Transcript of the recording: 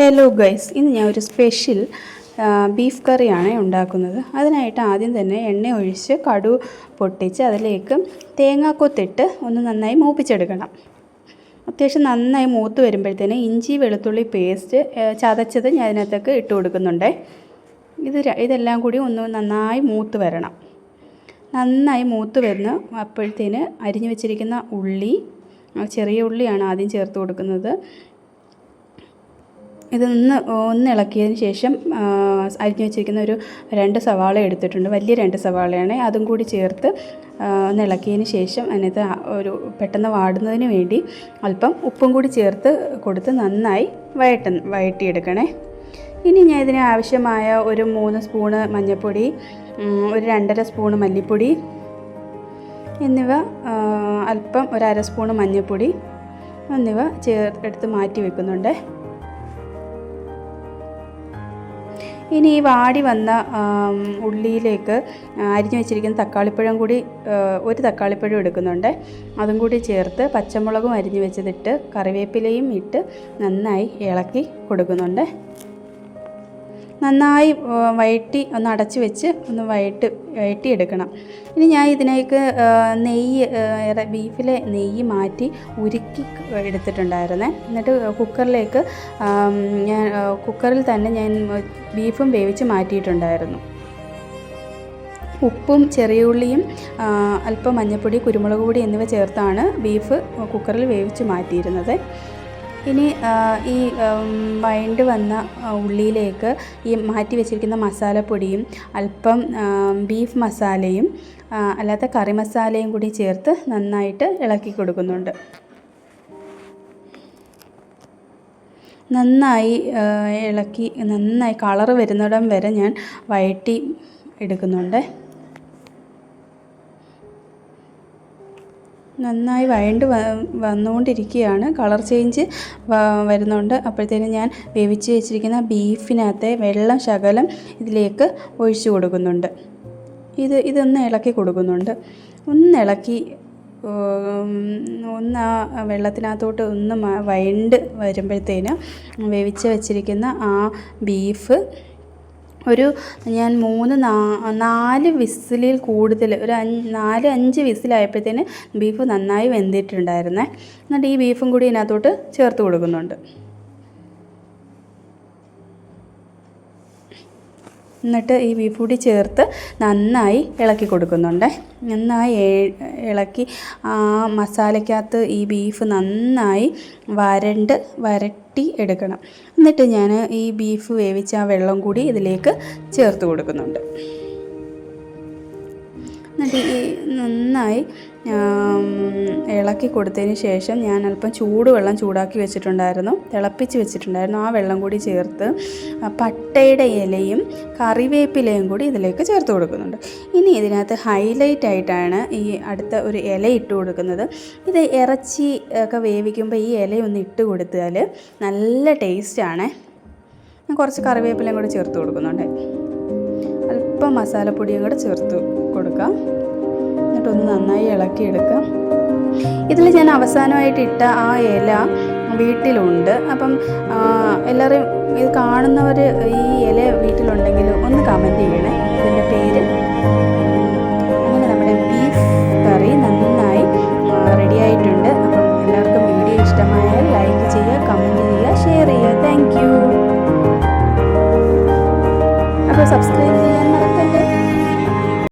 Hello guys ഇന്ന് ഞാൻ ഒരു സ്പെഷ്യൽ ബീഫ് കറിയാണ് ഉണ്ടാക്കുന്നത്. അതിനായിട്ട് ആദ്യം തന്നെ എണ്ണ ഒഴിച്ച് കടു പൊട്ടിച്ച് അതിലേക്ക് തേങ്ങാക്കൊത്തിട്ട് ഒന്ന് നന്നായി മൂപ്പിച്ചെടുക്കണം. അത്യാവശ്യം നന്നായി മൂത്ത് വരുമ്പോഴത്തേന് ഇഞ്ചി വെളുത്തുള്ളി പേസ്റ്റ് ചതച്ചത് ഞാൻ അതിനകത്തേക്ക് ഇട്ട് കൊടുക്കുന്നുണ്ട്. ഇത് ഇതെല്ലാം കൂടി ഒന്ന് നന്നായി മൂത്ത് വരണം. നന്നായി മൂത്ത് വരുന്ന അപ്പോഴത്തേന് അരിഞ്ഞു വെച്ചിരിക്കുന്ന ഉള്ളി ചെറിയ ഉള്ളിയാണ് ആദ്യം ചേർത്ത് കൊടുക്കുന്നത്. ഇതൊന്ന് ഒന്ന് ഇളക്കിയതിന് ശേഷം അരിഞ്ഞു വെച്ചിരിക്കുന്ന ഒരു രണ്ട് സവാള എടുത്തിട്ടുണ്ട്. വലിയ രണ്ട് സവാളയാണ്. അതും കൂടി ചേർത്ത് ഒന്ന് ഇളക്കിയതിന് ശേഷം അതിനകത്ത് ഒരു പെട്ടെന്ന് വാടുന്നതിന് വേണ്ടി അല്പം ഉപ്പും കൂടി ചേർത്ത് കൊടുത്ത് നന്നായി വഴട്ട വഴട്ടിയെടുക്കണേ ഇനി ഞാൻ ഇതിന് ആവശ്യമായ ഒരു മൂന്ന് സ്പൂണ് മഞ്ഞൾപ്പൊടി ഒരു രണ്ടര സ്പൂണ് മല്ലിപ്പൊടി എന്നിവ അല്പം ഒരു അര സ്പൂണ് മഞ്ഞൾപ്പൊടി എന്നിവ ചേർ എടുത്ത് മാറ്റി വെക്കുന്നുണ്ട്. ഇനി ഈ വാടി വന്ന ഉള്ളിയിലേക്ക് അരിഞ്ഞു വെച്ചിരിക്കുന്ന തക്കാളിപ്പഴം കൂടി ഒരു തക്കാളിപ്പഴം എടുക്കുന്നുണ്ട്. അതും കൂടി ചേർത്ത് പച്ചമുളകും അരിഞ്ഞു വെച്ചതിട്ട് കറിവേപ്പിലയും ഇട്ട് നന്നായി ഇളക്കി കൊടുക്കുന്നുണ്ട്. നന്നായി വഴറ്റി ഒന്ന് അടച്ച് വെച്ച് ഒന്ന് വഴറ്റി വഴറ്റിയെടുക്കണം. ഇനി ഞാൻ ഇതിനേക്ക് നെയ്യ് ബീഫിലെ നെയ്യ് മാറ്റി ഉരുക്കി എടുത്തിട്ടുണ്ടായിരുന്നേ. എന്നിട്ട് കുക്കറിലേക്ക് ഞാൻ കുക്കറിൽ തന്നെ ഞാൻ ബീഫും വേവിച്ച് മാറ്റിയിട്ടുണ്ടായിരുന്നു. ഉപ്പും ചെറിയ ഉള്ളിയും അല്പം മഞ്ഞൾപ്പൊടി കുരുമുളക് പൊടി എന്നിവ ചേർത്താണ് ബീഫ് കുക്കറിൽ വേവിച്ച് മാറ്റിയിരുന്നത്. ഇനി ഈ വഴണ്ട് വന്ന ഉള്ളിയിലേക്ക് ഈ മാറ്റി വെച്ചിരിക്കുന്ന മസാലപ്പൊടിയും അല്പം ബീഫ് മസാലയും അല്ലാത്ത കറി മസാലയും കൂടി ചേർത്ത് നന്നായിട്ട് ഇളക്കി കൊടുക്കുന്നുണ്ട്. നന്നായി ഇളക്കി നന്നായി കളറ് വരുന്നിടം വരെ ഞാൻ വഴറ്റി എടുക്കുന്നുണ്ട്. നന്നായി വഴണ്ട് വന്നുകൊണ്ടിരിക്കുകയാണ്. കളർ ചേഞ്ച് വരുന്നുണ്ട്. അപ്പോഴത്തേനും ഞാൻ വേവിച്ച് വെച്ചിരിക്കുന്ന ബീഫിനകത്തെ വെള്ളം ശകലം ഇതിലേക്ക് ഒഴിച്ചു കൊടുക്കുന്നുണ്ട്. ഇത് ഇതൊന്ന് ഇളക്കി കൊടുക്കുന്നുണ്ട്. ഒന്ന് ഇളക്കി ഒന്ന് ആ വെള്ളത്തിനകത്തോട്ട് ഒന്ന് വയണ്ട് വരുമ്പോഴത്തേന് വേവിച്ച് വെച്ചിരിക്കുന്ന ആ ബീഫ് ഒരു ഞാൻ മൂന്ന് നാല് വിസിലിൽ കൂടുതൽ ഒരു നാല് അഞ്ച് വിസിലായപ്പോഴത്തേന് ബീഫ് നന്നായി വെന്തിട്ടുണ്ടായിരുന്നേ. എന്നിട്ട് ഈ ബീഫും കൂടി ഇതിനകത്തോട്ട് ചേർത്ത് കൊടുക്കുന്നുണ്ട്. എന്നിട്ട് ഈ ബീഫ് പൊടി ചേർത്ത് നന്നായി ഇളക്കി കൊടുക്കുന്നുണ്ട്. നന്നായി ഇളക്കി ആ മസാലയ്ക്കകത്ത് ഈ ബീഫ് നന്നായി വരണ്ട് വരട്ടി എടുക്കണം. എന്നിട്ട് ഞാൻ ഈ ബീഫ് വേവിച്ച ആ വെള്ളം കൂടി ഇതിലേക്ക് ചേർത്ത് കൊടുക്കുന്നുണ്ട്. എന്നിട്ട് ഈ നന്നായി ഇളക്കി കൊടുത്തതിന് ശേഷം ഞാൻ അല്പം ചൂടുവെള്ളം ചൂടാക്കി വെച്ചിട്ടുണ്ടായിരുന്നു. തിളപ്പിച്ച് വെച്ചിട്ടുണ്ടായിരുന്നു ആ വെള്ളം കൂടി ചേർത്ത് പട്ടയുടെ ഇലയും കറിവേപ്പിലയും കൂടി ഇതിലേക്ക് ചേർത്ത് കൊടുക്കുന്നുണ്ട്. ഇനി ഇതിനകത്ത് ഹൈലൈറ്റ് ആയിട്ടാണ് ഈ അടുത്ത ഒരു ഇല ഇട്ട് കൊടുക്കുന്നത്. ഇത് ഇറച്ചി ഒക്കെ വേവിക്കുമ്പോൾ ഈ ഇല ഒന്ന് ഇട്ട് കൊടുത്താൽ നല്ല ടേസ്റ്റാണ് ഞാൻ കുറച്ച് കറിവേപ്പിലയും കൂടി ചേർത്ത് കൊടുക്കുന്നുണ്ട്. അല്പം മസാലപ്പൊടിയും കൂടെ ചേർത്ത് കൊടുക്കാം. എന്നിട്ടൊന്ന് നന്നായി ഇളക്കിയെടുക്കാം. ഇതിൽ ഞാൻ അവസാനമായിട്ട് ഇട്ട ആ ഇല വീട്ടിലുണ്ട്. അപ്പം എല്ലാവരും ഇത് കാണുന്നവർ ഈ ഇല വീട്ടിലുണ്ടെങ്കിൽ ഒന്ന് കമന്റ് ചെയ്യണേ. ഇതിന്റെ പേര്